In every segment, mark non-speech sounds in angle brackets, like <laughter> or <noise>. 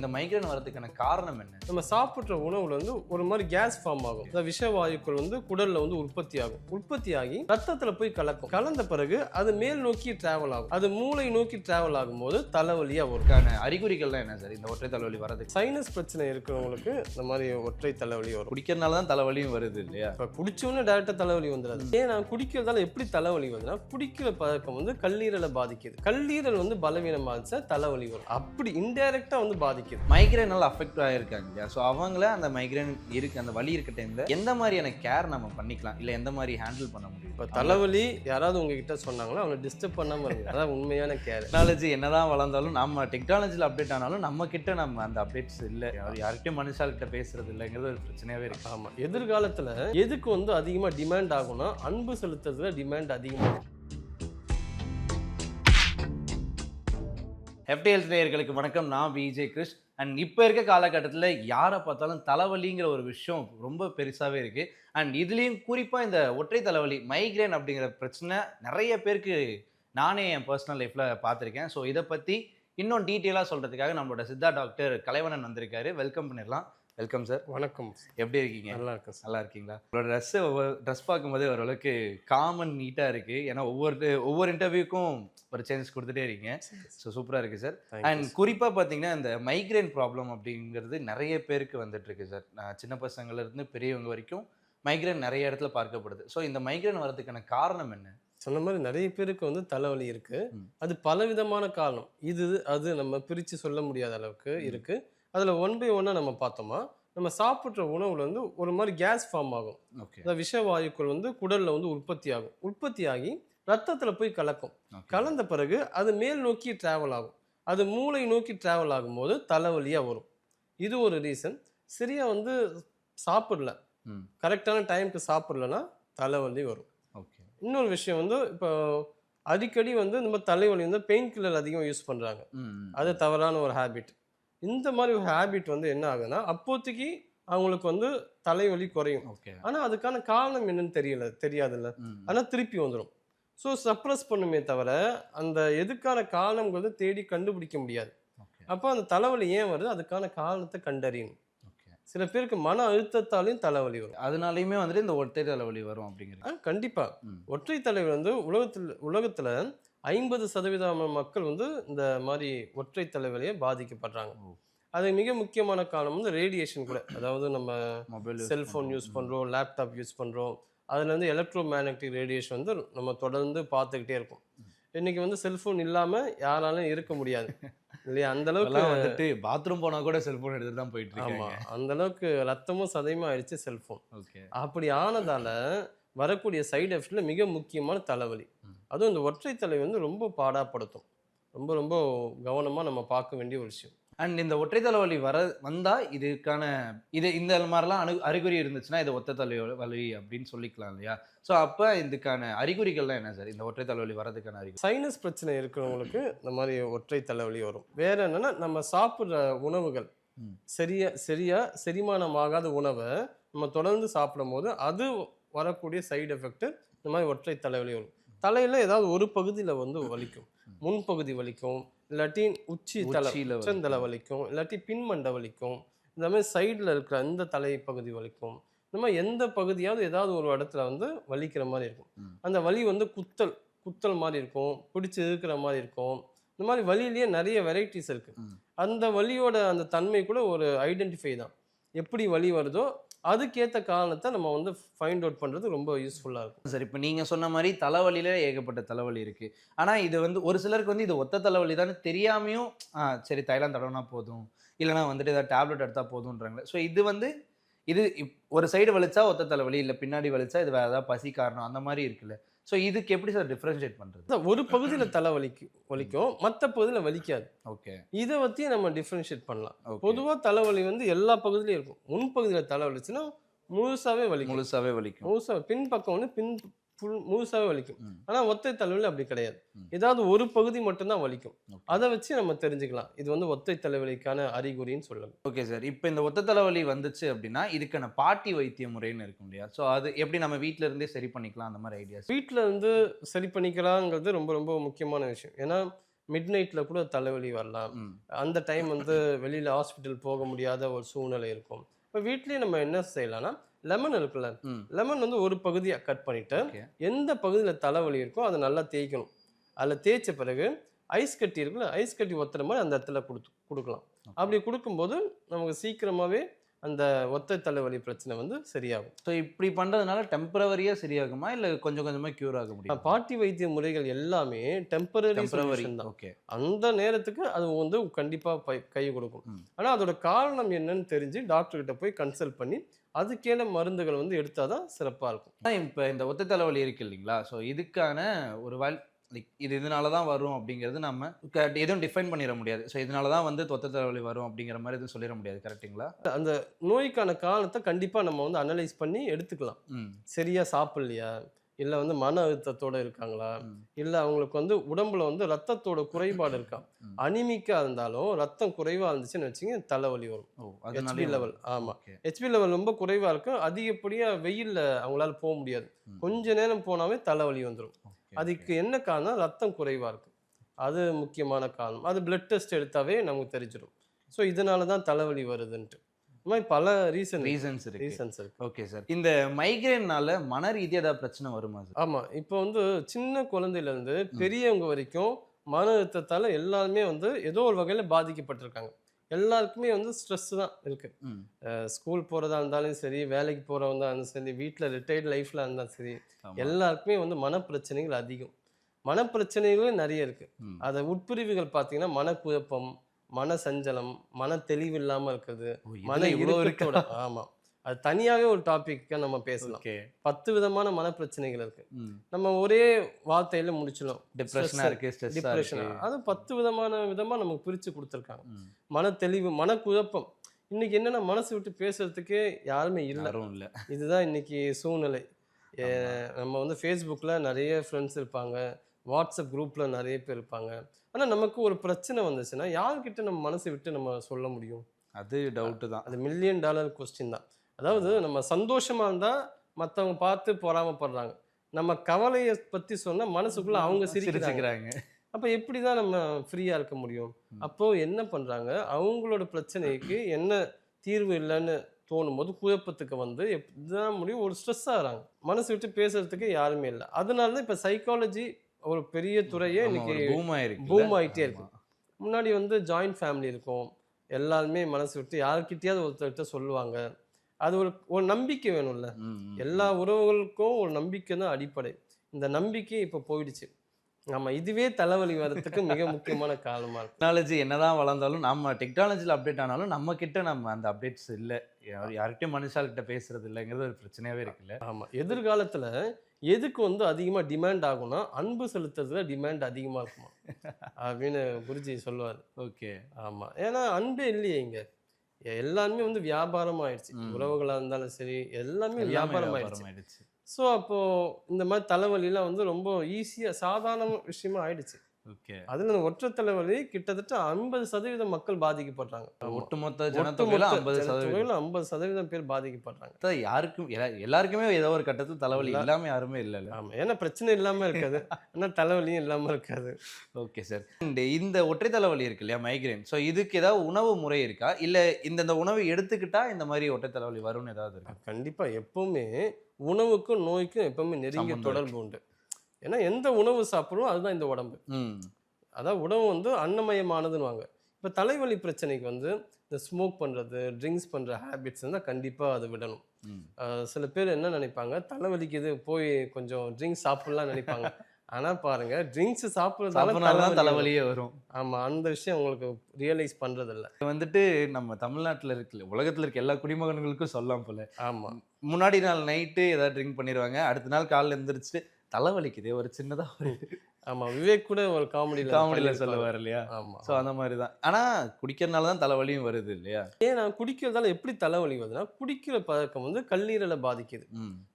இந்த மைக்ரேன் வரதுக்கான காரணம் என்ன? நம்ம சாப்பிட்ற உணவுல வந்து ஒரு மாதிரி கேஸ் ஃபார்ம் ஆகும். இந்த விஷவாயுக்கள் வந்து குடல்ல வந்து உற்பத்தி ஆகும். உற்பத்தி ஆகி ரத்தத்துல போய் கலக்கும். கலந்த பிறகு அது மேல் நோக்கி டிராவல் ஆகும். அது மூளை நோக்கி டிராவல் ஆகும்போது தலைவலியா வரும். இதுக்கான அறிகுறிகள்லாம் என்ன சார்? இந்த ஒற்றை தலைவலி வரதுக்கு சைனஸ் பிரச்சனை இருக்கிறவங்களுக்கு இந்த மாதிரி ஒற்றை தலைவலி வரும். குடிக்கிறதுனால தான் தலைவலியும் வருது இல்லையா? இப்போ குடிச்சோன்னு டேரக்டாக தலைவலி வந்துடாது. ஏன் நான் குடிக்கிறதால எப்படி தலைவலி வருதுன்னா குடிக்கிற பழக்கம் வந்து கல்லீரலை பாதிக்குது. கல்லீரல் வந்து பலவீனம் பாதிச்சா தலைவலி வரும். அப்படி இன்டைரக்டா வந்து பாதிக்குது மைக்ரேனால அஃபெக்ட் ஆகிருக்காங்க இல்லையா ஸோ அவங்கள அந்த மைக்ரேன் இருக்கு அந்த வலி இருக்க டைம்ல எந்த மாதிரியான கேர் நம்ம பண்ணிக்கலாம்? இல்லை எந்த மாதிரி ஹேண்டில் பண்ண முடியும்? இப்போ தலைவலி யாராவது உங்ககிட்ட சொன்னாங்களோ? அவங்களை டிஸ்டர்ப் பண்ணாம இருங்க. அதான் உண்மையான கேர் டெக்னாலஜி என்னதான் வளர்ந்தாலும் நம்ம டெக்னாலஜியில் அப்டேட் ஆனாலும் நம்ம கிட்ட நம்ம அந்த அப்டேட்ஸ் இல்லை. யார்கிட்டயும் மனுஷால்கிட்ட பேசுறது இல்லைங்கிறது ஒரு பிரச்சனையாவே இருக்கு. ஆமா. எதிர்காலத்துல எதுக்கு வந்து அதிகமா டிமாண்ட் ஆகும்னா அன்பு செலுத்துறதுல டிமாண்ட் அதிகமா இருக்கும். நேயர்களுக்கு வணக்கம். நான் விஜய் கிருஷ். அண்ட் இப்போ இருக்க காலகட்டத்தில் யாரை பார்த்தாலும் தலைவலிங்கிற ஒரு விஷயம் ரொம்ப பெருசாகவே இருக்குது அண்ட் இதுலேயும் குறிப்பாக இந்த ஒற்றை தலைவலி மைக்ரேன் அப்படிங்கிற பிரச்சனை நிறைய பேருக்கு நானே என் பர்சனல் லைஃப்பில் பார்த்துருக்கேன். ஸோ இதை பற்றி இன்னும் டீட்டெயிலாக சொல்கிறதுக்காக நம்மளோட சித்தா டாக்டர் கலைவணன் வந்திருக்காரு. வெல்கம் பண்ணிடலாம். Welcome sir. வணக்கம். எப்படி இருக்கீங்க? நல்லா இருக்கு சார். நல்லா இருக்கீங்களா? உங்களோட ட்ரெஸ்ஸு ஒவ்வொரு ட்ரெஸ் பார்க்கும்போதே ஓரளவுக்கு காமன் நீட்டாக இருக்குது ஏன்னா ஒவ்வொரு ஒவ்வொரு இன்டர்வியூக்கும் ஒரு சேஞ்சஸ் கொடுத்துட்டே இருக்கீங்க. ஸோ சூப்பராக இருக்குது சார். அண்ட் குறிப்பாக பார்த்தீங்கன்னா இந்த மைக்ரேன் ப்ராப்ளம் அப்படிங்கிறது நிறைய பேருக்கு வந்துட்டு இருக்கு சார். நான் சின்ன பசங்கள்ல இருந்து பெரியவங்க வரைக்கும் மைக்ரேன் நிறைய இடத்துல பார்க்கப்படுது. ஸோ இந்த மைக்ரேன் வரதுக்கான காரணம் என்ன? சொன்ன மாதிரி நிறைய பேருக்கு வந்து தலைவலி இருக்கு. ம். அது பலவிதமான காரணம். இது அது நம்ம பிரித்து சொல்ல முடியாத அளவுக்கு ம். அதில் ஒன் பை ஒன்னாக நம்ம பார்த்தோமா நம்ம சாப்பிட்ற உணவுல வந்து ஒரு மாதிரி கேஸ் ஃபார்ம் ஆகும். அந்த விஷவாயுக்கள் வந்து குடல்ல வந்து உற்பத்தி ஆகும். உற்பத்தி ஆகி ரத்தத்துல போய் கலக்கும். கலந்த பிறகு அது மேல் நோக்கி டிராவல் ஆகும். அது மூளை நோக்கி டிராவல் ஆகும்போது தலைவலியா வரும். இது ஒரு ரீசன் சரியா வந்து சாப்பிடல. கரெக்டான டைம்க்கு சாப்பிடலன்னா தலைவலி வரும். ஓகே இன்னொரு விஷயம் வந்து இப்போ அடிக்கடி வந்து இந்த மாதிரி தலைவலி வந்து பெயின் கில்லர் அதிகம் யூஸ் பண்ணுறாங்க அது தவறான ஒரு ஹேபிட் இந்த மாதிரி ஒரு ஹேபிட் வந்து என்ன ஆகுதுன்னா அப்போதைக்கு அவங்களுக்கு வந்து தலைவலி குறையும். ஆனால் அதுக்கான காரணம் என்னன்னு தெரியல தெரியாதுல்ல. ஆனால் திருப்பி வந்துடும் ஸோ சப்ரஸ் பண்ணுமே தவிர அந்த எதுக்கான காரணங்கிறது தேடி கண்டுபிடிக்க முடியாது. அப்போ அந்த தலைவலி ஏன் வருது? அதுக்கான காரணத்தை கண்டறியணும். ஓகே சில பேருக்கு மன அழுத்தத்தாலையும் தலைவலி வரும். அதனாலையுமே வந்துட்டு இந்த ஒற்றை தலைவலி வரும் அப்படிங்கிறது கண்டிப்பாக ஒற்றை தலைவர் வந்து உலகத்தில் உலகத்தில் ஐம்பது சதவீதமான மக்கள் வந்து இந்த மாதிரி ஒற்றை தலைவலியை பாதிக்கப்படுறாங்க. அது மிக முக்கியமான காரணம் வந்து ரேடியேஷன் கூட. அதாவது நம்ம மொபைல் செல்ஃபோன் யூஸ் பண்ணுறோம் லேப்டாப் யூஸ் பண்ணுறோம் அதுலேருந்து எலக்ட்ரோ மேக்னட்டிக் ரேடியேஷன் வந்து நம்ம தொடர்ந்து பார்த்துக்கிட்டே இருக்கோம். இன்னைக்கு வந்து செல்ஃபோன் இல்லாமல் யாராலும் இருக்க முடியாது. இல்லையா? அந்த அளவுக்கு வந்துட்டு பாத்ரூம் போனா கூட செல்போன் எடுத்துட்டு தான் போயிட்டு ஆமா. அந்த அளவுக்கு ரத்தமும் சதையுமா ஆயிடுச்சு செல்ஃபோன். ஓகே. அப்படி ஆனதால வரக்கூடிய சைடு எஃபெக்ட்ல மிக முக்கியமான தலைவலி. அதுவும் இந்த ஒற்றை தலை வந்து ரொம்ப பாடாப்படுத்தும். ரொம்ப ரொம்ப கவனமா நம்ம பார்க்க வேண்டிய ஒரு விஷயம். அண்ட் இந்த ஒற்றை தலைவலி வர வந்தா இதுக்கான இது இந்த மாதிரிலாம் அணு அறிகுறி இருந்துச்சுன்னா இது ஒற்றை தலைவலி அப்படின்னு சொல்லிக்கலாம் இல்லையா? ஸோ அப்போ இதுக்கான அறிகுறிகள்லாம் என்ன சார்? இந்த ஒற்றை தலைவலி வரதுக்கான அறிகுறி. சைனஸ் பிரச்சனை இருக்கிறவங்களுக்கு இந்த மாதிரி ஒற்றை தலைவலி வரும். வேற என்னன்னா நம்ம சாப்பிட்ற உணவுகள். சரியா சரியா செரிமானமாகாத உணவை நம்ம தொடர்ந்து சாப்பிடும் போது அது வரக்கூடிய சைடு எஃபெக்ட் இந்த மாதிரி ஒற்றை தலைவலி வரும். தலையில ஏதாவது ஒரு பகுதியில வந்து வலிக்கும். முன்பகுதி வலிக்கும் இல்லாட்டி உச்சி தலை. உச்சந்தலை வலிக்கும் இல்லாட்டி பின்மண்டை வலிக்கும். இந்த மாதிரி சைடில் இருக்கிற அந்த தலை பகுதி வலிக்கும். இந்த மாதிரி எந்த பகுதியாவது ஏதாவது ஒரு இடத்துல வந்து வலிக்கிற மாதிரி இருக்கும். அந்த வலி வந்து குத்தல் குத்தல் மாதிரி இருக்கும் பிடிச்சி இருக்கிற மாதிரி இருக்கும். இந்த மாதிரி வலியிலேயே நிறைய வெரைட்டிஸ் இருக்கு. ம். அந்த வலியோட அந்த தன்மை கூட ஒரு ஐடென்டிஃபை தான். எப்படி வலி வருதோ அதுக்கேற்ற காரணத்தை நம்ம வந்து ஃபைண்ட் அவுட் பண்ணுறது ரொம்ப யூஸ்ஃபுல்லாக இருக்கும். சார் இப்போ நீங்கள் சொன்ன மாதிரி தலைவலியில் ஏகப்பட்ட தலைவலி இருக்குது ஆனால் இது வந்து ஒரு சிலருக்கு வந்து இது ஒத்த தலைவலி தானே தெரியாமையும் சரி தைலம் தடவுனா போதும். இல்லைனா வந்துட்டு ஏதாவது டேப்லெட் எடுத்தால் போதுன்றாங்களே ஸோ இது வந்து இது ஒரு சைடு வலிச்சா ஒத்த தலைவலி இல்லை பின்னாடி வலிச்சா இது வேறு ஏதாவது பசி காரணம் அந்த மாதிரி இருக்குல்ல. ஸோ இதுக்கு எப்படி சார் டிஃப்ரென்ஷியேட் பண்ணுறது ஒரு பகுதியில் தலை வலிக்கும் வலிக்கும் மற்ற பகுதியில் வலிக்காது. ஓகே இதை வச்சு நம்ம டிஃப்ரென்ஷியேட் பண்ணலாம். பொதுவாக தலைவலி வந்து எல்லா பகுதியிலையும் இருக்கும். முன்பகுதியில் தலைவலிச்சுன்னா முழுசாவே வலிக்கும். முழுசாவே வலிக்கும். முழுசா பின் பக்கம் வந்து பின் முழுசாவே வலிக்கும். ஆனா ஒத்தை தலைவலி அப்படி கிடையாது. ஏதாவது ஒரு பகுதி மட்டும்தான் வலிக்கும். அதை வச்சு நம்ம தெரிஞ்சுக்கலாம். இது வந்து ஒத்தை தலைவலிக்கான அறிகுறின்னு சொல்லலாம் ஓகே சார். இப்போ இந்த ஒத்த தலைவலி வந்துச்சு அப்படின்னா இதுக்கான பாட்டி வைத்திய முறைன்னு இருக்கும் இல்லையா? ஸோ அது எப்படி நம்ம வீட்ல இருந்தே சரி பண்ணிக்கலாம் அந்த மாதிரி ஐடியாஸ் வீட்டில் இருந்து சரி பண்ணிக்கலாங்கிறது ரொம்ப ரொம்ப முக்கியமான விஷயம். ஏன்னா மிட் நைட்ல கூட தலைவலி வரலாம். அந்த டைம் வந்து வெளியில ஹாஸ்பிட்டல் போக முடியாத ஒரு சூழ்நிலை இருக்கும். இப்போ வீட்லயே நம்ம என்ன செய்யலாம்னா லெமன் இருக்குல்ல. லெமன் வந்து ஒரு பகுதியை கட் பண்ணிட்டு. எந்த பகுதியில் தலைவலி இருக்கோ அதை நல்லா தேய்க்கணும். அதில் தேய்ச்ச பிறகு ஐஸ் கட்டி இருக்குல்ல ஐஸ் கட்டி ஒத்துற மாதிரி அந்த இடத்துல கொடுத்து கொடுக்கலாம். அப்படி கொடுக்கும்போது நமக்கு சீக்கிரமாவே அந்த ஒத்தை தலைவலி பிரச்சனை வந்து சரியாகும். ஸோ இப்படி பண்றதுனால டெம்பரவரியா சரியாகுமா? இல்ல கொஞ்சம் கொஞ்சமா கியூர் ஆக முடியும்? பாட்டி வைத்திய முறைகள் எல்லாமே டெம்பரரி தான். ஓகே அந்த நேரத்துக்கு அது வந்து கண்டிப்பா பை- கை கொடுக்கும். ம். ஆனா அதோட காரணம் என்னன்னு தெரிஞ்சு டாக்டர் கிட்ட போய் கன்சல்ட் பண்ணி அதுக்கேன மருந்துகள் வந்து எடுத்தாதான் சிறப்பா இருக்கும். இப்போ இந்த ஒத்த தலைவலி இருக்கு இல்லைங்களா? ஸோ இதுக்கான ஒரு வேல் லைக் இது இதனால தான் வரும் அப்படிங்கிறது நம்ம எதுவும் டிஃபைன் பண்ணிட முடியாது. ஸோ இதனால தான் வந்து தொத்த தலைவலி வரும் அப்படிங்கிற மாதிரி எதுவும் சொல்லிட முடியாது கரெக்ட்டுங்களா அந்த நோய்க்கான காரணத்தை கண்டிப்பா நம்ம வந்து அனலைஸ் பண்ணி எடுத்துக்கலாம். ம். சரியா சாப்பிடலையா? இல்ல வந்து மன அழுத்தத்தோட இருக்காங்களா. இல்ல அவங்களுக்கு வந்து உடம்புல வந்து ரத்தத்தோட குறைபாடு இருக்கா? ம். அனிமிக்கா இருந்தாலும் ரத்தம் குறைவா இருந்துச்சுன்னு வச்சுங்க தலைவலி வரும். ஹெச்பி லெவல் ஆமா. ஓகே. ஹெச்பி லெவல் ரொம்ப குறைவா இருக்கும் அதிகப்படியா வெயில்ல அவங்களால போக முடியாது. கொஞ்ச நேரம் போனாவே தலைவலி வந்துடும் அதுக்கு என்ன காரணம் ரத்தம் குறைவா இருக்கு. அது முக்கியமான காரணம். அது பிளட் டெஸ்ட் எடுத்தாவே நமக்கு தெரிஞ்சிடும் ஸோ இதனால தான் தலைவலி வருதுன்ட்டு. மாதிரி பல ரீசன் ரீசன்ஸ் இருக்கு. ரீசன்ஸ் இருக்கு. ஓகே சார் இந்த மைக்ரேன்னால மன ரீதியா ஏதாவது பிரச்சனை வருமா சார் ஆமா. இப்போ வந்து சின்ன குழந்தையில இருந்து பெரியவங்க வரைக்கும் மன அழுத்தத்தால எல்லாருமே வந்து ஏதோ ஒரு வகையில பாதிக்கப்பட்டிருக்காங்க. எல்லாருக்குமே வந்து ஸ்ட்ரெஸ் தான் இருக்கு. ஸ்கூல் போறதா இருந்தாலும் சரி வேலைக்கு போறவங்க இருந்தாலும் சரி வீட்டில் ரிட்டையர்ட் லைஃப்ல இருந்தாலும் சரி. எல்லாருக்குமே வந்து மனப்பிரச்சனைகள் அதிகம். மனப்பிரச்சனைகளும் நிறைய இருக்கு. அதை உட்பிரிவுகள் பார்த்தீங்கன்னா மனக்குழப்பம் மன சஞ்சலம் மன தெளிவு இல்லாம இருக்கிறது மன இதுல இவ்வளவு இருக்கா? இறுக்கத்தோட <laughs> ஆமா. அது தனியாவே ஒரு டாபிக்க நம்ம பேசலாம். பத்து விதமான மனப்பிரச்சனைகள் இருக்கு. ம். நம்ம ஒரே வார்த்தையில முடிச்சிடும் டிப்ரெஷனா இருக்கு டிப்ரெஷன் இருக்கு. அது பத்து விதமான விதமா நமக்கு பிரிச்சு கொடுத்துருக்காங்க. மன தெளிவு மனக்குழப்பம் இன்னைக்கு என்னன்னா மனசு விட்டு பேசுறதுக்கே யாருமே இல்லை. இல்ல. இதுதான் இன்னைக்கு சூழ்நிலை. நம்ம வந்து ஃபேஸ்புக்கில் நிறைய ஃப்ரெண்ட்ஸ் இருப்பாங்க. வாட்ஸ்அப் குரூப்பில் நிறைய பேர் இருப்பாங்க. ஆனால் நமக்கு ஒரு பிரச்சனை வந்துச்சுன்னா யார்கிட்ட நம்ம மனசை விட்டு நம்ம சொல்ல முடியும்? அது டவுட் தான். அது மில்லியன் டாலர் கொஸ்டின் தான். அதாவது நம்ம சந்தோஷமா இருந்தால் மற்றவங்க பார்த்து பொறாமப்படுறாங்க. நம்ம கவலையை பற்றி சொன்னால் மனசுக்குள்ள அவங்க சிரிக்கிறாங்க. அப்போ எப்படி தான் நம்ம ஃப்ரீயாக இருக்க முடியும்? ம். அப்போ என்ன பண்ணுறாங்க அவங்களோட பிரச்சனைக்கு என்ன தீர்வு இல்லைன்னு தோணும் போது குழப்பத்துக்கு வந்து எப்படிதான் முடியும்? ஒரு ஸ்ட்ரெஸ் ஆகிறாங்க. மனசு விட்டு பேசுறதுக்கு யாருமே இல்லை. அதனால தான் இப்போ சைக்காலஜி ஒரு பெரிய துறையே இன்னைக்கு பூம் ஆயிருக்கு boom ஆயிட்டே இருக்கு. முன்னாடி வந்து ஜாயிண்ட் ஃபேமிலி இருக்கும். எல்லாருமே மனசு விட்டு யார்கிட்டயாவது ஒருத்தர்கிட்ட சொல்லுவாங்க. அது ஒரு ஒரு நம்பிக்கை வேணும்ல. எல்லா உறவுகளுக்கும் ஒரு நம்பிக்கை தான் அடிப்படை. இந்த நம்பிக்கை இப்போ போயிடுச்சு. ஆமா இதுவே தலைவலி வர்றதுக்கு மிக முக்கியமான காரணமா இருக்கு. டெக்னாலஜி என்னதான் வளர்ந்தாலும் நம்ம டெக்னாலஜியில் அப்டேட் ஆனாலும் நம்ம கிட்ட நம்ம அந்த அப்டேட்ஸ் இல்ல. யார் யார்கிட்டயும் மனுஷால்கிட்ட பேசுறது இல்லைங்கிறது ஒரு பிரச்சனையாவே இருக்குல்ல? ஆமா. எதிர்காலத்துல எதுக்கு வந்து அதிகமா டிமாண்ட் ஆகும்னா அன்பு செலுத்துறதுல டிமாண்ட் அதிகமா இருக்குமா? <laughs> அப்படின்னு குருஜி சொல்லுவார். ஓகே ஆமா. ஏன்னா அன்பே இல்லையே இங்க. எல்லாமே வந்து வியாபாரம் ஆயிடுச்சு. ம். உறவுகளா இருந்தாலும் சரி எல்லாமே வியாபாரம் ஆயிடுச்சு. ஸோ அப்போ இந்த மாதிரி தலைவலிலாம் வந்து ரொம்ப ஈஸியா சாதாரண விஷயமா ஆயிடுச்சு. அதுல ஒற்றை தலைவலி கிட்டத்தட்ட ஐம்பது சதவீதம் மக்கள் பாதிக்கப்படுறாங்க. ஒட்டுமொத்த ஜனத்தொகையில ஐம்பது சதவீதம். ஐம்பது சதவீதம் பேர் பாதிக்கப்படுறாங்க. யாருக்கும் எல்லா- எல்லாருக்குமே ஏதோ ஒரு கட்டத்தில் தலைவலி இல்ல. இல்லாம யாருமே இல்லைல்ல ஆமா ஏன்னா பிரச்சனை இல்லாம இருக்காது. ஆனா தலைவலியும் இல்லாம இருக்காது. Okay sir. இந்த ஒற்றை தலைவலி இருக்கு இல்லையா மைக்ரேன் ஸோ இதுக்கு ஏதாவது உணவு முறை இருக்கா? இல்ல இந்தந்த உணவு எடுத்துக்கிட்டா இந்த மாதிரி ஒற்றை தலைவலி வரும்னு ஏதாவது இருக்கா? கண்டிப்பா எப்பவுமே உணவுக்கும் நோய்க்கும் எப்பவுமே நெருங்கிய தொடர்பு உண்டு. ஏன்னா எந்த உணவு சாப்பிடுறோம் அதுதான் இந்த உடம்பு. அதாவது உணவு வந்து அன்னமயமானதுன்னுவாங்க. இப்போ தலைவலி பிரச்சனைக்கு வந்து இந்த ஸ்மோக் பண்ணுறது ட்ரிங்க்ஸ் பண்ணுற ஹேபிட்ஸ் இருந்தால் கண்டிப்பாக அதை விடணும். சில பேர் என்ன நினைப்பாங்க தலைவலிக்குது போய் கொஞ்சம் ட்ரிங்க்ஸ் சாப்பிடலாம் நினைப்பாங்க. ஆனால் பாருங்க ட்ரிங்க்ஸ் சாப்பிட்றதுனால தான் தலைவலி தலைவலியே வரும். ஆமாம் அந்த விஷயம் உங்களுக்கு ரியலைஸ் பண்ணுறதில்ல இது வந்துட்டு நம்ம தமிழ்நாட்டுல இருக்குல்ல உலகத்துல இருக்க எல்லா குடிமகன்களுக்கும் சொல்லலாம் போல. ஆமாம் முன்னாடி நாள் நைட்டு ஏதாவது ட்ரிங்க் பண்ணிடுவாங்க அடுத்த நாள் காலைல எந்திரிச்சு தலைவலிக்குது ஒரு சின்னதா ஒரு ஆமாம் விவேக் கூட ஒரு காமெடியில் காமெடியில சொல்லுவார் இல்லையா? ஆமாம் ஸோ அந்த மாதிரி தான் ஆனா குடிக்கிறதுனால தான் தலைவலியும் வருது இல்லையா? ஏன்னா குடிக்கிறதால எப்படி தலைவலி வருதுன்னா குடிக்கிற பழக்கம் வந்து கல்லீரலை பாதிக்குது.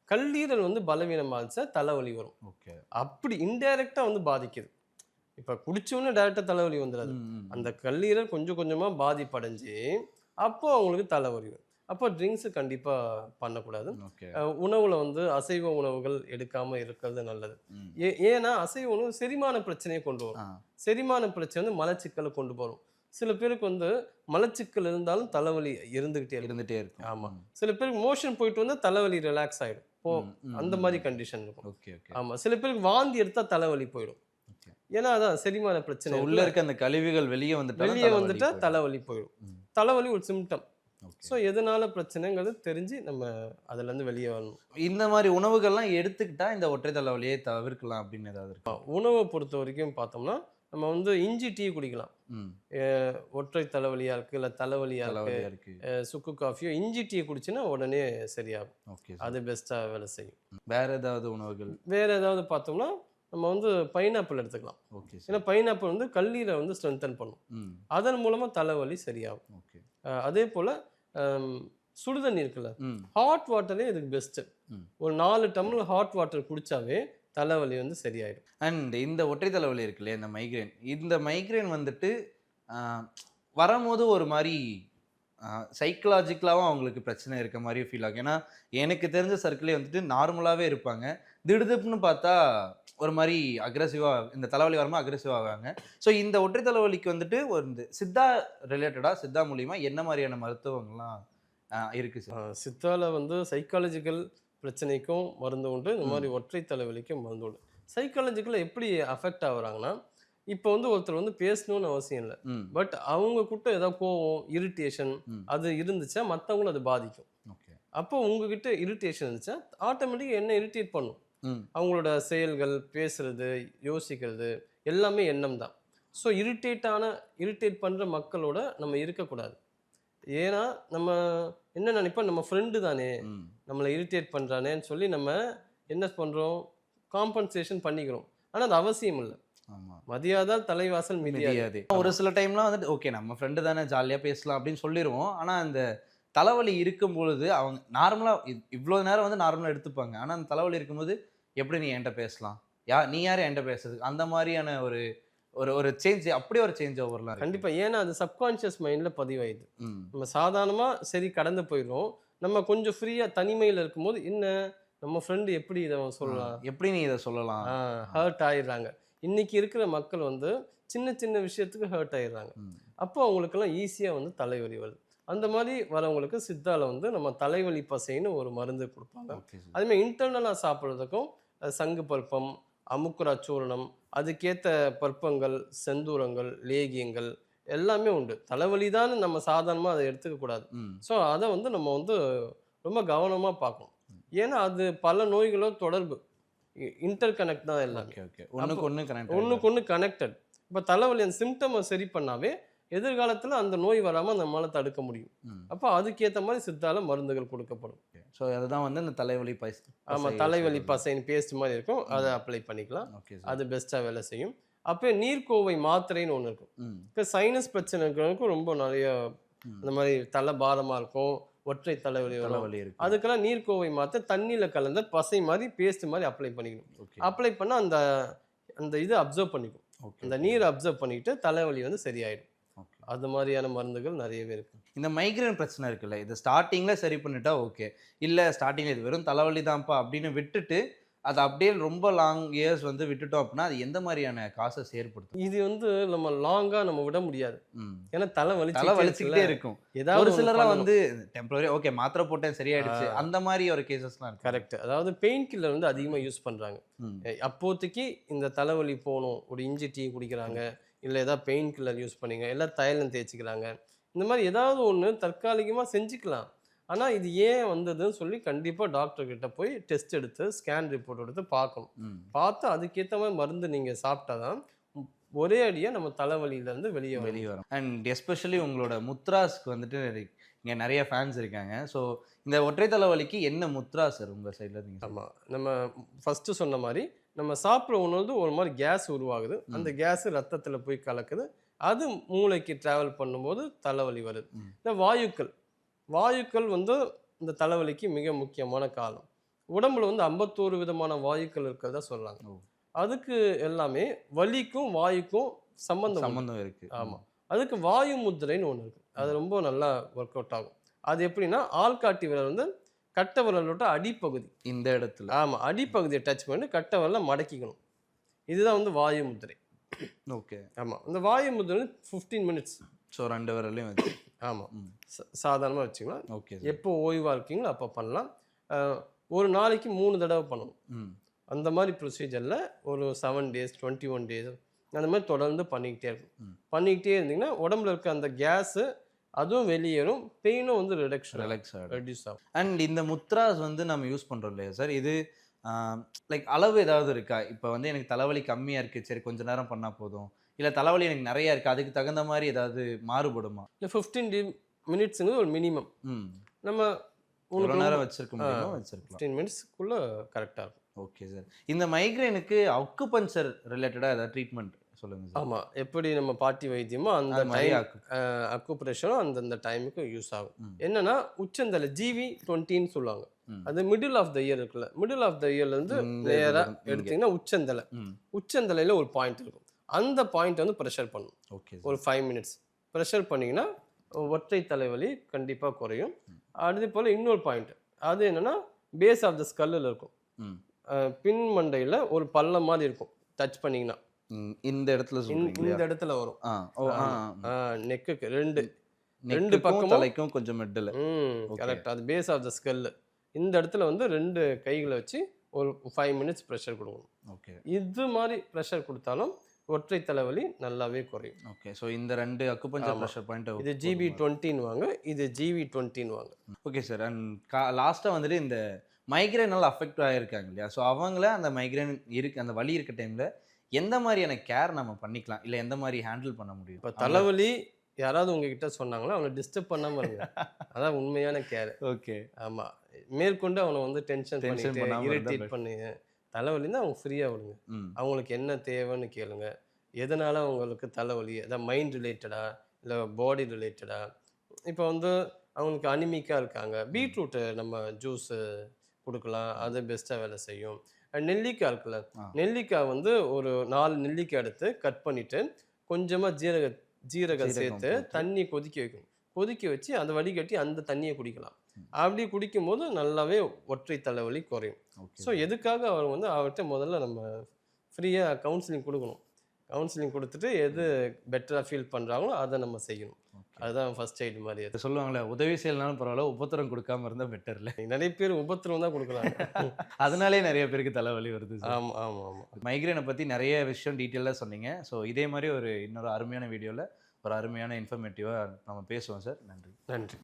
கல்லீரல் வந்து பலவீனமாச்சா தலைவலி வரும். ஓகே. அப்படி இன்டைரக்டா வந்து பாதிக்குது. இப்ப குடிச்சோன்னு டைரக்டா தலைவலி வந்துடாது. அந்த கல்லீரல் கொஞ்சம் கொஞ்சமா பாதிப்படைஞ்சு அப்போ அவங்களுக்கு தலைவலி வரும். அப்போ ட்ரிங்க்ஸு கண்டிப்பாக பண்ணக்கூடாது. உணவுல வந்து அசைவ உணவுகள் எடுக்காம இருக்கிறது நல்லது. ஏ ஏன்னா அசைவ உணவு செரிமான பிரச்சனையை கொண்டு வரும். செரிமான பிரச்சனை வந்து மலச்சிக்கலை கொண்டு வரும் சில பேருக்கு வந்து மலச்சிக்கல் இருந்தாலும் தலைவலி இருந்துகிட்டே இருந்துட்டே இருக்கும். ஆமா. சில பேருக்கு மோஷன் போயிட்டு வந்தா தலைவலி ரிலாக்ஸ் ஆயிடும். போ அந்த மாதிரி. கண்டிஷன் இருக்கும். Okay okay. ஆமா. சில பேருக்கு வாந்தி எடுத்தா தலைவலி போயிடும். ஏன்னா அதான் செரிமான பிரச்சனை உள்ள. இருக்க அந்த கழிவுகள் வெளியே வந்துட்டா வெளியே வந்துட்டா தலைவலி போயிடும். தலைவலி ஒரு சிம்டம் ஸோ எதனால பிரச்சனைங்கிறது தெரிஞ்சு நம்ம அதுல இருந்து வெளியே வரணும். இந்த மாதிரி உணவுகள்லாம் எடுத்துக்கிட்டா இந்த ஒற்றை தலைவலியை தவிர்க்கலாம் அப்படின்னு ஏதாவது இருக்கு? உணவை பொறுத்த வரைக்கும் பார்த்தோம்னா நம்ம வந்து இஞ்சி டீ குடிக்கலாம். ம். ஒற்றை தலைவலியா இருக்கு இல்ல தலைவலியா இருக்கு சுக்கு காஃபியோ இஞ்சி டீ குடிச்சுன்னா உடனே சரியாகும். ஓகே அது பெஸ்டா வேலை செய்யும். வேற ஏதாவது உணவுகள்? வேற ஏதாவது பார்த்தோம்னா நம்ம வந்து பைனாப்பிள் எடுத்துக்கலாம். ஓகே ஏன்னா பைனாப்பிள் வந்து கல்லீரை வந்து ஸ்ட்ரென்தன் பண்ணும். அதன் மூலமா தலைவலி சரியாகும். ஓகே. அதே போல சுடுதண்ணி இருக்குல்ல? ம். ஹாட் வாட்டரே இதுக்கு பெஸ்ட்டு. ஒரு நாலு டம்ளர் ஹாட் வாட்டர் குடிச்சாவே தலைவலி வந்து சரியாயிடும். அண்ட் இந்த ஒற்றை தலைவலி இருக்கு இல்லையா இந்த மைக்ரேன் இந்த மைக்ரேன் வந்துட்டு வரும்போது ஒரு மாதிரி சைக்கலாஜிக்கலாகவும் அவங்களுக்கு பிரச்சனை இருக்க மாதிரி ஃபீல் ஆகும். ஏன்னா எனக்கு தெரிஞ்ச சர்க்கிளே வந்துட்டு நார்மலாகவே இருப்பாங்க. திடுதிப்புன்னு பார்த்தா ஒரு மாதிரி அக்ரெசிவாக இந்த தலைவலி வரும்போது அக்ரெசிவ் ஆவாங்க. ஸோ இந்த ஒற்றை தலைவலிக்கு வந்துட்டு ஒரு இந்த சித்தா ரிலேட்டடாக சித்தா மூலியமா என்ன மாதிரியான மருத்துவங்கள்லாம் ஆஹ், இருக்கு சார் அஹ் சித்தால வந்து சைக்காலஜிக்கல் பிரச்சனைக்கும் மருந்து உண்டு. இந்த மாதிரி ஒற்றை தலைவலிக்கும் மருந்து உண்டு. சைக்காலஜிக்கலாக எப்படி அஃபெக்ட் ஆகுறாங்கன்னா இப்போ வந்து ஒருத்தர் வந்து பேசணும்னு அவசியம் இல்லை. பட் அவங்க கிட்ட ஏதாவது கோவம் இரிட்டேஷன். அது இருந்துச்சா மற்றவங்களும் அது பாதிக்கும். ஓகே. அப்போ உங்ககிட்ட இரிட்டேஷன் இருந்துச்சா ஆட்டோமேட்டிக்காக என்ன இரிட்டேட் பண்ணும்? அவங்களோட செயல்கள் பேசுறது யோசிக்கிறது எல்லாமே எண்ணம் தான். ஸோ இரிட்டேட்டான இரிட்டேட் பண்ணுற மக்களோட நம்ம இருக்கக்கூடாது. ஏன்னா நம்ம என்ன நினைப்போம்? நம்ம ஃப்ரெண்டு தானே. நம்மளை இரிட்டேட் பண்ணுறானேன்னு சொல்லி நம்ம என்ன பண்ணுறோம் காம்பன்சேஷன் பண்ணிக்கிறோம். ஆனால் அது அவசியம் இல்லை. ஆமாம் மதியாதால் தலைவாசல் மிதியாது. ஒரு சில டைம்லாம் வந்துட்டு ஓகே நம்ம ஃப்ரெண்டு தானே ஜாலியாக பேசலாம் அப்படின்னு சொல்லிடுவோம் ஆனால் அந்த தலைவலி இருக்கும் பொழுது அவங்க நார்மலாக இவ்வளோ நேரம் வந்து நார்மலாக எடுத்துப்பாங்க. ஆனால் அந்த தலைவலி இருக்கும்போது எப்படி நீ என்கிட்ட பேசலாம்? யா நீ யார் என்கிட்ட பேசுறதுக்கு? அந்த மாதிரியான ஒரு ஒரு ஒரு சேஞ்ச் அப்படியே ஒரு சேஞ்ச் ஓவர்லாம். கண்டிப்பாக ஏன்னா அது சப்கான்ஷியஸ் மைண்டில் பதிவாயிடுது. நம்ம சாதாரணமாக சரி கடந்து போயிடுறோம். நம்ம கொஞ்சம் ஃப்ரீயாக தனிமையில் இருக்கும்போது என்ன? நம்ம ஃப்ரெண்டு எப்படி இதை சொல்லலாம்? எப்படி நீ இதை சொல்லலாம்? ஹர்ட் ஆயிடுறாங்க. இன்னைக்கு இருக்கிற மக்கள் வந்து சின்ன சின்ன விஷயத்துக்கு ஹர்ட் ஆயிடுறாங்க. அப்போ அவங்களுக்கெல்லாம் ஈஸியாக வந்து தலைவலி வருது. அந்த மாதிரி வரவங்களுக்கு சித்தால வந்து நம்ம தலைவலி பசைன்னு ஒரு மருந்து கொடுப்பாங்க. அதுமாதிரி இன்டர்னலாக சாப்பிட்றதுக்கும் சங்கு பருப்பம் அமுக்குரா சூரணம் அதுக்கேற்ற பருப்பங்கள் செந்தூரங்கள் லேகியங்கள் எல்லாமே உண்டு. தலைவலி தான் நம்ம சாதாரணமாக அதை எடுத்துக்க கூடாது. ம். ஸோ அதை வந்து நம்ம வந்து ரொம்ப கவனமாக பார்க்கணும். ஏன்னா அது பல நோய்களோட தொடர்பு. இன்டர் கனெக்ட் தான் எல்லாமே. ஒன்றுக்கு ஒன்று கனெக்ட் ஒண்ணுக்கு ஒன்று கனெக்டட் இப்போ தலைவலி அந்த சிம்டமை சரி பண்ணாவே எதிர்காலத்தில் அந்த நோய் வராமல் நம்மளால் தடுக்க முடியும். அப்போ அதுக்கேற்ற மாதிரி சித்தால மருந்துகள் கொடுக்கப்படும். ஸோ அதுதான் வந்து இந்த தலைவலி பைஸ் ஆமாம் தலைவலி பசைன்னு பேஸ்ட் மாதிரி இருக்கும். அதை அப்ளை பண்ணிக்கலாம். ஓகே அது பெஸ்ட்டாக வேலை செய்யும். அப்போ நீர்க்கோவை மாத்திரைன்னு ஒன்று இருக்கும். இப்போ சைனஸ் பிரச்சனை இருக்கிறவங்களுக்கும் ரொம்ப நிறைய. இந்த மாதிரி தலை பாரமாக இருக்கும் ஒற்றை தலைவலி தலைவலி இருக்கு. அதுக்கெல்லாம் நீர்க்கோவை மாத்திரை தண்ணியில் கலந்த பசை மாதிரி பேஸ்ட் மாதிரி அப்ளை பண்ணிக்கணும். அப்ளை பண்ணால் அந்த அந்த இது அப்சர்வ் பண்ணிக்கும். அந்த நீர் அப்சர்வ் பண்ணிட்டு தலைவலி வந்து சரியாயிடும். அது மாதிரியான மருந்துகள் நிறையவே இருக்கு. இந்த மைக்ரேன் பிரச்சனை இருக்குல்ல இது ஸ்டார்டிங்ல சரி பண்ணிட்டா ஓகே இல்ல ஸ்டார்டிங்ல இது வெறும் தலைவலி தான்ப்பா அப்படின்னு விட்டுட்டு அது அப்படியே ரொம்ப லாங் இயர்ஸ் வந்து விட்டுட்டோம் அப்படின்னா அது எந்த மாதிரியான காசஸ் ஏற்படுத்தும்? இது வந்து நம்ம லாங்கா நம்ம விட முடியாது. ஏன்னா தலை தலை வலிச்சுக்கிட்டே இருக்கும். ஏதாவது ஒரு சிலர்லாம் வந்து டெம்பரரி ஓகே மாத்திரை போட்டேன் சரியாயிடுச்சு. அந்த மாதிரி ஒரு கேசஸ்லாம் இருக்கு. கரெக்ட் அதாவது பெயின் கில்லர் வந்து அதிகமா யூஸ். எ- அப்போதைக்கு இந்த தலைவலி போகணும் ஒரு இஞ்சி டீ குடிக்கிறாங்க இல்லை ஏதாவது பெயின் கில்லர் யூஸ் பண்ணிங்க எல்லாம் தைலம் தேய்ச்சிக்கிறாங்க. இந்த மாதிரி ஏதாவது ஒன்று தற்காலிகமாக செஞ்சுக்கலாம். ஆனால் இது ஏன் வந்ததுன்னு சொல்லி கண்டிப்பாக டாக்டர் கிட்ட போய் டெஸ்ட் எடுத்து ஸ்கேன் ரிப்போர்ட் எடுத்து பார்க்கணும். பார்த்து அதுக்கேற்ற மாதிரி மருந்து நீங்கள் சாப்பிட்டாதான் ம், ஒரே அடியாக நம்ம தலைவலியிலேருந்து வெளியே வெளியே வரும். அண்ட் எஸ்பெஷலி உங்களோட முத்ராஸ்க்கு வந்துட்டு இங்க நிறைய ஃபேன்ஸ் இருக்காங்க. ஸோ இந்த ஒற்றை தலைவலிக்கு என்ன முத்ரா சார் உங்க சைட்ல நீங்க சொல்லுங்க. ஆமாம் நம்ம ஃபஸ்ட்டு சொன்ன மாதிரி நம்ம சாப்பிட்ற உணவு ஒரு மாதிரி கேஸ் உருவாகுது. அந்த கேஸ் ரத்தத்தில் போய் கலக்குது. அது மூளைக்கு ட்ராவல் பண்ணும்போது தலைவலி வருது. இந்த வாயுக்கள் வாயுக்கள் வந்து இந்த தலைவலிக்கு மிக முக்கியமான காலம். உடம்புல வந்து ஐம்பத்தோரு விதமான வாயுக்கள் இருக்கிறதா சொல்றாங்க. ஓ. அதுக்கு எல்லாமே வலிக்கும் வாயுக்கும் சம்பந்தம். சம்பந்தம் இருக்கு. ஆமா. அதுக்கு வாயு முத்திரைன்னு ஒன்று இருக்கு. அது ரொம்ப நல்லா ஒர்க் அவுட் ஆகும். அது எப்படின்னா ஆள்காட்டி விரல் வந்து கட்டை விரலோட அடிப்பகுதி. இந்த இடத்துல. ஆமாம் அடிப்பகுதியை டச் பண்ணி கட்டை விரலை மடக்கிக்கணும். இதுதான் வந்து வாயு முத்திரை. ஓகே. ஆமாம் இந்த வாயு முத்திரை வந்து ஃபிஃப்டீன் மினிட்ஸ் ஸோ ரெண்டு விரலையும் வச்சு. ஆமாம். சாதாரணமாக வச்சுக்கலாம். ஓகே எப்போ ஓய்வாக இருக்கீங்களோ அப்போ பண்ணலாம். ஒரு நாளைக்கு மூணு தடவை பண்ணணும். அந்த மாதிரி ப்ரொசீஜரில் ஒரு seven days twenty one days அந்த மாதிரி தொடர்ந்து பண்ணிக்கிட்டே இருக்கும். பண்ணிக்கிட்டே இருந்தீங்கன்னா உடம்புல இருக்க அந்த கேஸு அதுவும் வெளியேறும். பெயினும் வந்து ரிடக்ஷன் ரிலாக்ஸ் ஆகிடும் ரெடியூஸ் ஆகும். அண்ட் இந்த முத்ராஸ் வந்து நம்ம யூஸ் பண்ணுறோம் இல்லையா சார் இது லைக் அளவு ஏதாவது இருக்கா? இப்போ வந்து எனக்கு தலைவலி கம்மியாக இருக்குது சரி கொஞ்ச நேரம் பண்ணால் போதும். இல்லை தலைவலி எனக்கு நிறைய இருக்குது அதுக்கு தகுந்த மாதிரி ஏதாவது மாறுபடுமா? இல்லை ஃபிஃப்டீன் டி மினிட்ஸுங்கிறது ஒரு மினிமம் ம். நம்ம உங்களுக்கு நேரம் வச்சிருக்க முடியுமோ வச்சிருக்கலாம். ஃபிஃப்டீன் மினிட்ஸ்க்குள்ளே கரெக்டாக இருக்கும். ஓகே சார் இந்த மைக்ரைனுக்கு அக்குபஞ்சர் ரிலேட்டடாக ஏதாவது ட்ரீட்மெண்ட் சொல்லுங்க சார். ஆமாம் எப்படி நம்ம பாட்டி வைத்தியமோ அந்த அது மாதிரி டைம் அக்கு- அக்குப்ரெஷரும் அந்தந்த டைமுக்கு யூஸ் ஆகும். என்னன்னா உச்சந்தலை ஜிவி டுவெண்ட்டின்னு சொல்லுவாங்க. அது மிடில் ஆஃப் த இயர் இருக்குல்ல. மிடில் ஆஃப் த இயர்ல இருந்து இந்த நேரா இதுல இங்க. எடுத்தீங்கன்னா உச்சந்தலை. உச்சந்தலையில ஒரு பாயிண்ட் இருக்கும். அந்த பாயிண்ட் வந்து ப்ரெஷர் பண்ணும். ஓகே ஒரு ஃபைவ் மினிட்ஸ் ப்ரெஷர் பண்ணீங்கன்னா ஒற்றை தலைவலி கண்டிப்பாக குறையும். அதே போல் இன்னொரு பாயிண்ட் அது என்னன்னா பேஸ் ஆஃப் த ஸ்கல்லில் இருக்கும். பின் மண்டையில் ஒரு பள்ளம் மாதிரி இருக்கும். டச் பண்ணீங்கன்னா. இந்த இடத்துல இந்த- இடத்துல வரும். நெக்குக்கு ரெண்டு. ரெண்டு பக்கமும் தலைக்கும் கொஞ்சம் மிடில். கரெக்ட் அது பேஸ் ஆஃப் த ஸ்கல் இந்த இடத்துல வந்து ரெண்டு கைகளை வச்சு ஒரு ஃபைவ் மினிட்ஸ் ப்ரெஷர் கொடுக்கணும். ஓகே இது மாதிரி ப்ரெஷர் கொடுத்தாலும் ஒற்றை தலைவலி நல்லாவே குறையும். ஓகே ஸோ இந்த ரெண்டு அக்குபஞ்சர். ப்ரெஷர் பாயிண்ட் இது ஜிபி டுவெண்ட்டின்னு வாங்க இது ஜிவி டுவெண்ட்டின்னு வாங்க ஓகே சார் அண்ட் கா லாஸ்ட்டாக வந்துட்டு இந்த மைக்ரைனால் அஃபெக்ட் ஆகிருக்காங்க இல்லையா? ஸோ அவங்கள அந்த மைக்ரைன் இருக்கு அந்த வலி இருக்க டைமில் எந்த மாதிரியான கேர் நம்ம பண்ணிக்கலாம்? இல்லை எந்த மாதிரி ஹேண்டில் பண்ண முடியும்? இப்போ தலைவலி யாராவது உங்ககிட்ட சொன்னாங்களோ? அவனை டிஸ்டர்ப் பண்ணாமல் இருங்க. <laughs> அதான் உண்மையான கேர் ஓகே. ஆமாம் மேற்கொண்டு அவனை வந்து டென்ஷன் இருந்தா இரிட்டேட் பண்ணி தலைவலின்னா அவங்க ஃப்ரீயாக விடுங்க. அவங்களுக்கு என்ன தேவைன்னு கேளுங்க. எதனால் அவங்களுக்கு தலைவலி? அதான் மைண்ட் ரிலேட்டடா இல்லை பாடி ரிலேட்டடா இப்போ வந்து அவங்களுக்கு அனிமிக்காக இருக்காங்க. பீட்ரூட்டு நம்ம ஜூஸு கொடுக்கலாம். அது பெஸ்ட்டாக வேலை செய்யும். நெல்லிக்காய் இருக்குல்ல. நெல்லிக்காய் வந்து ஒரு நாலு நெல்லிக்காய் எடுத்து கட் பண்ணிவிட்டு கொஞ்சமாக ஜீரக ஜீரகம் சேர்த்து. தண்ணி கொதிக்க வைக்கணும். கொதிக்க வச்சு அதை வடிகட்டி அந்த தண்ணியை குடிக்கலாம். அப்படி குடிக்கும்போது நல்லாவே ஒற்றை தலைவலி குறையும். ஸோ எதுக்காக அவர் வந்து அவர்கிட்ட முதல்ல நம்ம ஃப்ரீயாக கவுன்சிலிங் கொடுக்கணும்? கவுன்சிலிங் கொடுத்துட்டு எது பெட்டராக ஃபீல் பண்ணுறாங்களோ அதை நம்ம செய்யணும். அதுதான் ஃபர்ஸ்ட் எய்ட் மாதிரி. அது சொல்லுவாங்களே உதவி செய்யலனாலும் பரவாயில்ல உபத்திரம் கொடுக்காம இருந்தால் பெட்டர்ல <laughs> நிறைய பேர் உபத்திரம் தான் கொடுக்குறாங்க. <laughs> அதனாலே நிறைய பேருக்கு தலைவலி வருது ஆமாம் ஆமாம் ஆமாம் மைக்ரைனை பற்றி நிறைய விஷயம் டீட்டெயிலாக சொன்னீங்க. ஸோ இதே மாதிரி ஒரு இன்னொரு அருமையான வீடியோவில் ஒரு அருமையான இன்ஃபர்மேட்டிவாக நம்ம பேசுவோம் சார் நன்றி. நன்றி.